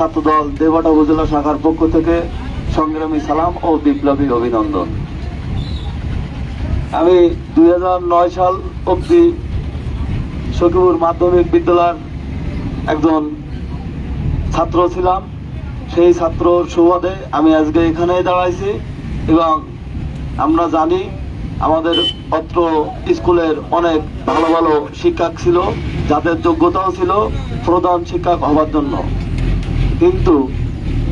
ছাত্রদল দেবাটা উপজেলা শাখার পক্ষ থেকে সংগ্রামী সালাম ও বিপ্লবী অভিনন্দন। আমি দুই নয় সাল অবধি সখীপুর মাধ্যমিক বিদ্যালয়ের একজন ছাত্র ছিলাম। সেই ছাত্র সুবাদে আমি আজকে এখানে দাঁড়াইছি এবং আমরা জানি আমাদের অত্র স্কুলের অনেক ভালো ভালো শিক্ষক ছিল, যাদের যোগ্যতাও ছিল, প্রধান শিক্ষক হবার জন্য। কিন্তু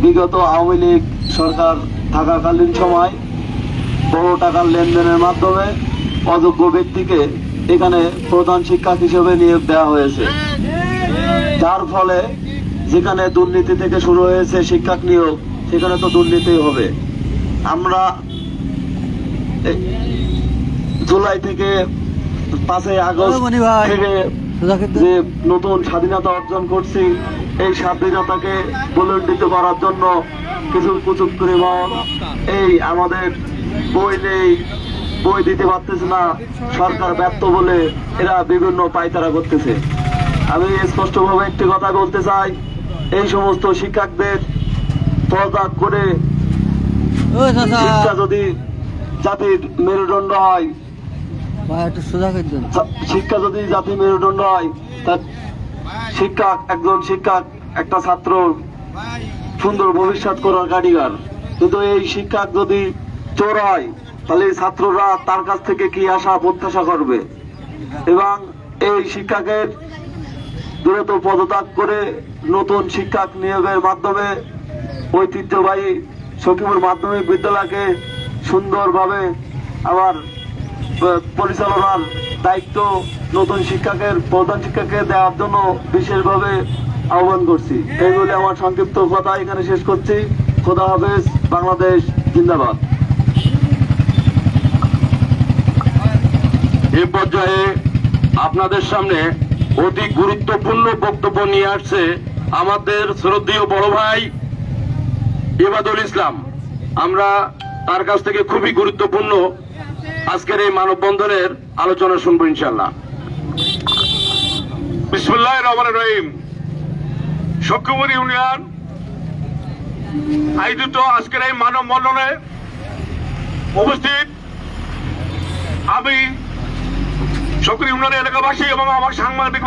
বিগত আওয়ামী লীগ সরকার থাকাকালীন সময় বড় টাকার লেনদেনের মাধ্যমে অযোগ্য ব্যক্তিকে এখানে প্রধান শিক্ষক হিসেবে নিয়োগ দেওয়া হয়েছে। যার ফলে যেখানে দুর্নীতি থেকে শুরু হয়েছে শিক্ষক নিয়োগ সেখানে তো দুর্নীতি হবে। আমরা জুলাই থেকে পাঁচই আগস্ট থেকে যে নতুন স্বাধীনতা অর্জন করছি এই স্বাধীনতাকে বুলন্ডিত করার জন্য কিছু কুচুক্রি মহল এই আমাদের বই নেই বই দিতে পারতেছে না সরকার ব্যর্থ বলে এরা বিভিন্ন পায়তারা করতেছে। আমি স্পষ্টভাবে একটি কথা বলতে চাই এই সমস্ত শিক্ষকদের পদত্যাগ করে শিক্ষা যদি জাতির মেরুদণ্ড হয় শিক্ষা যদি জাতির মেরুদণ্ড হয় তা শিক্ষক, একজন শিক্ষক, একটা ছাত্র সুন্দর ভবিষ্যৎ করার কারিগর। কিন্তু এই শিক্ষক যদি চোর হয়, তাহলে ছাত্ররা তার কাছ থেকে কি আশা, প্রত্যাশা করবে? এবং এই শিক্ষকের দ্রুত পদত্যাগ করে নতুন শিক্ষক নিয়োগের মাধ্যমে ঐতিহ্যবাহী সখীপুর মাধ্যমিক বিদ্যালয়কে সুন্দরভাবে আবার পরিচালনার দায়িত্ব নতুন শিক্ষকের, প্রধান শিক্ষককে দেওয়ার জন্য বিশেষভাবে আহ্বান করছি। এই আমার সংক্ষিপ্ত কথা। এখানে শেষ করছি। খোদা হাফেজ। বাংলাদেশ জিন্দাবাদ। এ পর্যায়ে আপনাদের সামনে অতি গুরুত্বপূর্ণ বক্তব্য নিয়ে আসছে আমাদের শ্রদ্ধেয় বড় ভাই ইবাদুল ইসলাম। আমরা তার কাছ থেকে খুবই গুরুত্বপূর্ণ আজকের এই মানববন্ধনের আলোচনা শুনব ইনশাল্লাহ আজকের আমি ইউনিয়নের এলাকাবাসী এবং আমার সাংবাদিক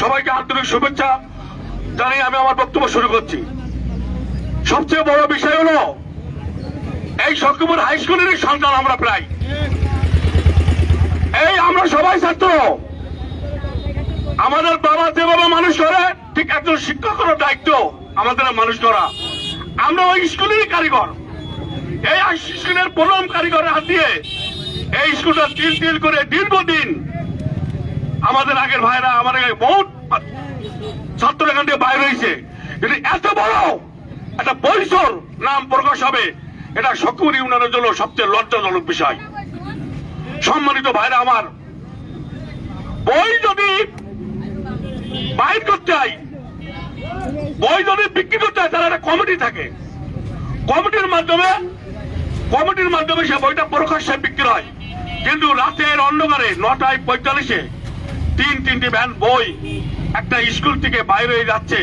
সবাইকে আন্তরিক শুভেচ্ছা জানিয়ে আমি আমার বক্তব্য শুরু করছি। সবচেয়ে বড় বিষয় হলো এই সকিপুর হাই স্কুলেরই সন্তান আমরা প্রায়। এই আমরা সবাই ছাত্র। আমাদের বাবা যেভাবে মানুষ করে, ঠিক একজন শিক্ষকেরও দায়িত্ব আমাদের মানুষ করা। আমরা ওই স্কুলেরই কারিগর। এই স্কুলের প্রথম কারিগরের হাত দিয়ে এই স্কুলটা তিল তিল করে দীর্ঘদিন আমাদের আগের ভাইরা আমাদের বহুত ছাত্র এখান থেকে বাইরে হয়েছে। কিন্তু এত বড় একটা পরিসর নাম প্রকাশ হবে এটা সকল ইউনিয়নের জন্য সবচেয়ে লজ্জাজনক বিষয়। সম্মানিত ভাইরা আমার বই যদি বাইর করতে হয় বই যদি বিক্রি করতে হয় তাহলে একটা কমিটি থাকে। কমিটির মাধ্যমে কমিটির মাধ্যমে সে বইটা প্রকাশ্যে বিক্রি হয়। কিন্তু রাতের অন্ধকারে নটায় পঁয়তাল্লিশে তিন তিনটি ভ্যান বই একটা স্কুল থেকে বাইরে যাচ্ছে।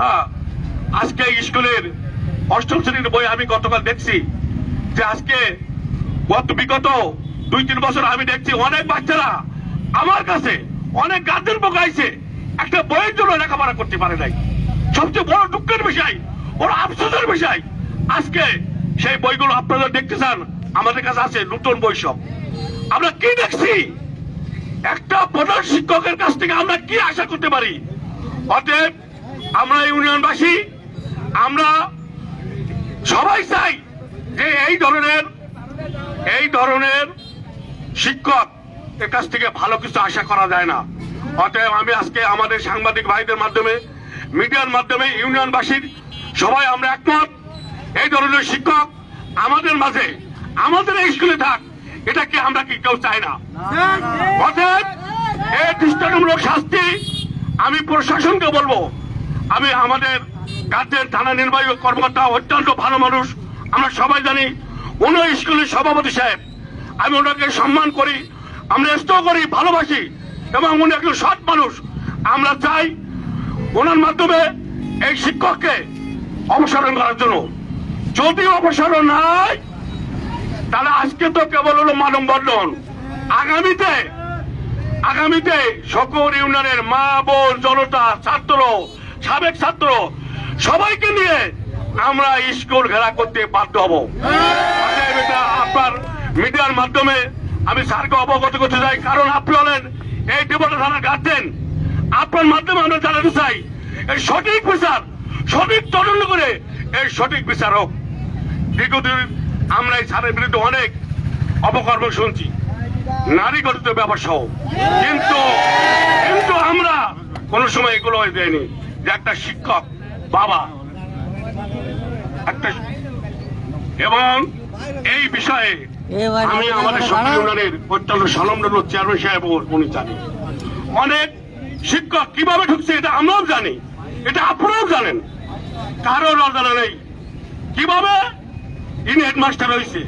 হ্যাঁ, আজকে স্কুলের অষ্টম শ্রেণির বই আমি গতকাল দেখছি যে আজকে গত বিগত দুই, তিন বছর আমি দেখছি অনেক বাচ্চারা আমার কাছে অনেক গার্জেন পোকাইছে একটা বইয়ের জন্য লেখাপড়া করতে পারে নাই। সবচেয়ে বড় দুঃখের বিষয়, বড় আফসোসের বিষয়, আজকে সেই বইগুলো আপনারা দেখতে চান, আমাদের কাছে আছে নতুন বই সব। আমরা কি দেখছি? একটা প্রধান শিক্ষকের কাছ থেকে আমরা কি আশা করতে পারি? অতএব আমরা ইউনিয়নবাসী, আমরা সবাই চাই যে এই ধরনের এই ধরনের শিক্ষক এর কাছ থেকে ভালো কিছু আশা করা যায় না। অতএব আমি আজকে আমাদের সাংবাদিক ভাইদের মাধ্যমে, মিডিয়ার মাধ্যমে, ইউনিয়নবাসীর সবাই আমরা একমত, এই ধরনের শিক্ষক আমাদের মাঝে, আমাদের স্কুলে থাক এটা কি আমরা কি কেউ চাই না। অতএব এই দৃষ্টান্তমূলক শাস্তি আমি প্রশাসনকে বলব। আমি আমাদের কাজের থানা নির্বাহী কর্মকর্তা অত্যন্ত ভালো মানুষ। আমরা সবাই জানি উনি স্কুলের সভাপতি সাহেব। আমি ওনাকে সম্মান করি, আমরা স্নেহ করি, ভালোবাসি এবং উনি একজন সৎ মানুষ। আমরা চাই ওনার মাধ্যমে এই শিক্ষককে অপসারণ করার জন্য। যদি অপসারণ হয় তাহলে আজকে তো কেবল হলো মানববন্ধন। আগামীতে আগামীতে সকল ইউনিয়নের মা, বোন, জনতা, ছাত্র, সাবেক ছাত্র সবাইকে নিয়ে আমরা স্কুল ঘেরা করতে বাধ্য হব। এটা আপনার মিডিয়ার মাধ্যমে আমি স্যারকে অবগত করতে চাই। কারণ আপনি হলেন এই দেবতা থানার গার্জেন আপনার মাধ্যমে আমরা জানাতে চাই, এই সঠিক বিচার, সঠিক তদন্ত করে এই সঠিক বিচার হোক। দীর্ঘদিন আমরা এই স্যারের বিরুদ্ধে অনেক অপকর্ম শুনছি। নারী গঠিত ব্যাপার সহ। কিন্তু কিন্তু আমরা কোন সময় এগুলো দেয়নি যে একটা শিক্ষক বাবা। একটা এবং এই বিষয়ে আমি আমাদের দাঁড়াও। ইউনিয়নের অত্যন্ত স্বলম্ব চেয়ারম্যান সাহেব উনি জানেন। অনেক শিক্ষক কীভাবে ঢুকছে এটা আমরাও জানি এটা আপনারাও জানেন। কারোর অজানা নেই। কীভাবে ইনি হেডমাস্টার হয়েছে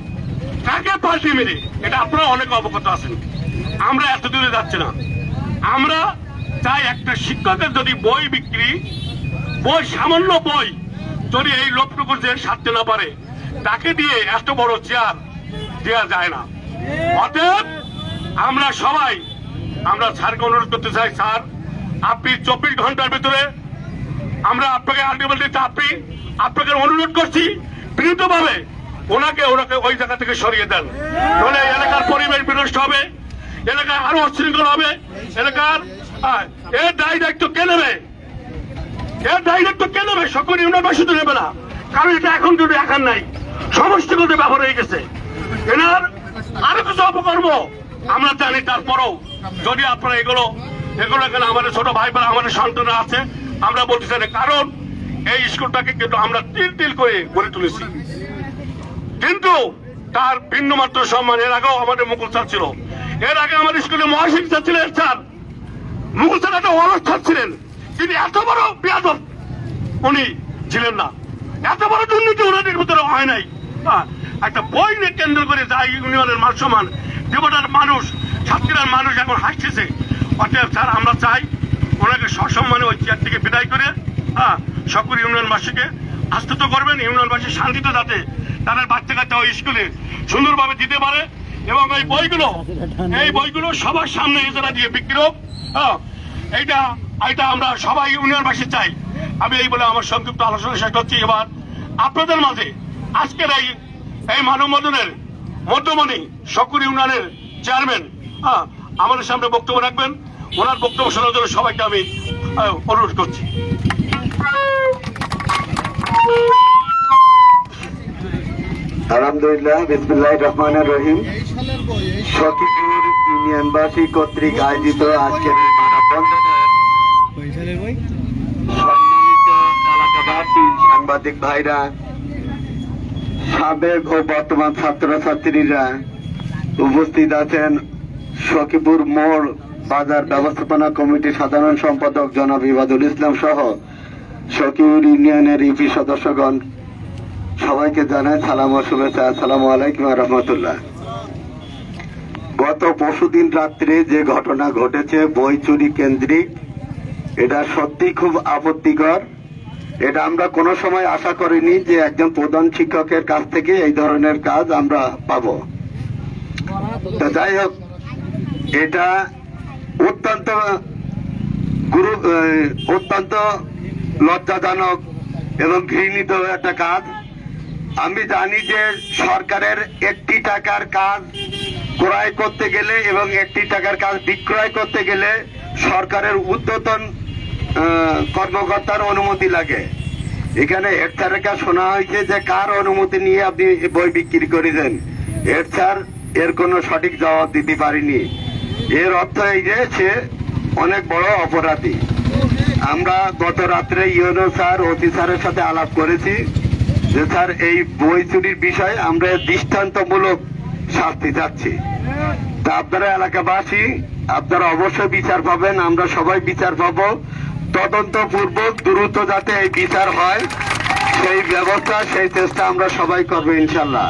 কাকে পাল্টি মেরে এটা আপনারা অনেক অবগত আছেন। আমরা এত দূরে যাচ্ছি না। আমরা চাই একটা শিক্ষকের যদি বই বিক্রি বই, সামান্য বই। যদি এই লোকটুকু যে সারতে না পারে, তাকে দিয়ে এত বড় চেয়ার দেওয়া যায় না। অতএব আমরা সবাই, আমরা স্যারকে অনুরোধ করতে চাই, স্যার, আপনি চব্বিশ ঘণ্টার ভিতরে আমরা আপনাকে আলটিমেটলি আপনি, আপনাকে অনুরোধ করছি, বিনীতভাবে ওনাকে ওনাকে ওই জায়গা থেকে সরিয়ে দেন। তাহলে এলাকার পরিবেশ বিনষ্ট হবে এলাকায় আরও অশৃঙ্খল হবে, এলাকার এর দায় দায়িত্ব কে নেবে? এর ইউনিয়নবাসী তো কারণ এটা এখন নাই। ব্যাপার হয়ে গেছে। এনার আমরা জানি তারপরও। যদি আপনারা এগুলো এগুলো এখানে আমাদের ছোট ভাই বোন আমাদের সন্তান আছে, আমরা বলতে চাই কারণ এই স্কুলটাকে কিন্তু আমরা তিল তিল করে গড়ে তুলেছি। কিন্তু তার ভিন্ন মাত্র সম্মান এর আগেও আমাদের মুকুল স্যার ছিল। এর আগে আমাদের স্কুলে মহাশিক্ষা ছিলেন স্যার। মুকুল স্যার একটা অনুষ্ঠান ছিলেন। তিনি এত বড় বিয়াদব। উনি ছিলেন না। এত বড় দুর্নীতি ওনাদের ভিতরে হয় নাই। একটা বই নিয়ে কেন্দ্র করে যাই ইউনিয়নের মান সমান দেবতার মানুষ ছাত্রীরার মানুষ এখন হাসতেছে। অতএব স্যার, আমরা চাই ওনাকে সসম্মানে ওই চেয়ার থেকে বিদায় করে হ্যাঁ সকল ইউনিয়নবাসীকে আস্তত করবেন, ইউনিয়নবাসী শান্তিতে যাতে তাদের বাচ্চা কাচ্চা ওই স্কুলে সুন্দরভাবে দিতে পারে এবং এই বইগুলো এই বইগুলো সবার সামনে এজেরা দিয়ে বিক্রি হোক। হ্যাঁ এইটা এইটা আমরা সবাই ইউনিয়নবাসী চাই। আমি এই বলে আমার সংক্ষিপ্ত আলোচনা শেষ করছি। এবার আপনাদের মাঝে আজকের এই এই মানববন্ধনের মধ্যমণি সকল ইউনিয়নের চেয়ারম্যান হ্যাঁ আমাদের সামনে বক্তব্য রাখবেন। ওনার বক্তব্য শোনার জন্য সবাইকে আমি অনুরোধ করছি। আলহামদুলিল্লাহ রহমান রহিম। সখীপুর ইউনিয়নবাসী কর্তৃক আয়োজিত আজকের এই মানববন্ধনে সম্মানিত এলাকাবাসী সাংবাদিক ভাইরা, সাবেক ও বর্তমান ছাত্রছাত্রীরা উপস্থিত আছেন সখীপুর মোড় বাজার ব্যবস্থাপনা কমিটির সাধারণ সম্পাদক জনাব ইবাদুল ইসলাম সহ সখীপুর ইউনিয়নের ইপি সদস্যগণ। সবাইকে জানাই সালাম ও শুভেচ্ছা। আসসালামু আলাইকুম রহমতুল্লাহ। গত পরশুদিন রাত্রে যে ঘটনা ঘটেছে বই চুরি কেন্দ্রিক, এটা সত্যি খুব আপত্তিকর। এটা আমরা কোনো সময় আশা করিনি যে একজন প্রধান শিক্ষকের কাছ থেকে এই ধরনের কাজ আমরা পাবো। তো যাই হোক, এটা অত্যন্ত গুরু অত্যন্ত লজ্জাজনক এবং ঘৃণিত একটা কাজ। আমি জানি যে সরকারের একটি টাকার কাজ ক্রয় করতে গেলে এবং একটি টাকার কাজ বিক্রয় করতে গেলে সরকারের উদ্যতন কর্মকর্তার অনুমতি লাগে। এখানে স্যারের কাছে শোনা হয়েছে যে কার অনুমতি নিয়ে আপনি বই বিক্রি করেছেন। হেড স্যার, এর কোনো সঠিক জবাব দিতে পারিনি। এর অর্থ এই যে, সে অনেক বড় অপরাধী। আমরা গত রাত্রে ইউনো স্যার অতি স্যারের সাথে আলাপ করেছি যে, স্যার, এই বই চুরির বিষয়ে আমরা দৃষ্টান্তমূলক শাস্তি চাচ্ছি। তা আপনারা এলাকাবাসী, আপনারা অবশ্যই বিচার পাবেন, আমরা সবাই বিচার পাবো। তদন্ত পূর্বক দ্রুত যাতে এই বিচার হয়, সেই ব্যবস্থা, সেই চেষ্টা আমরা সবাই করব, ইনশাল্লাহ।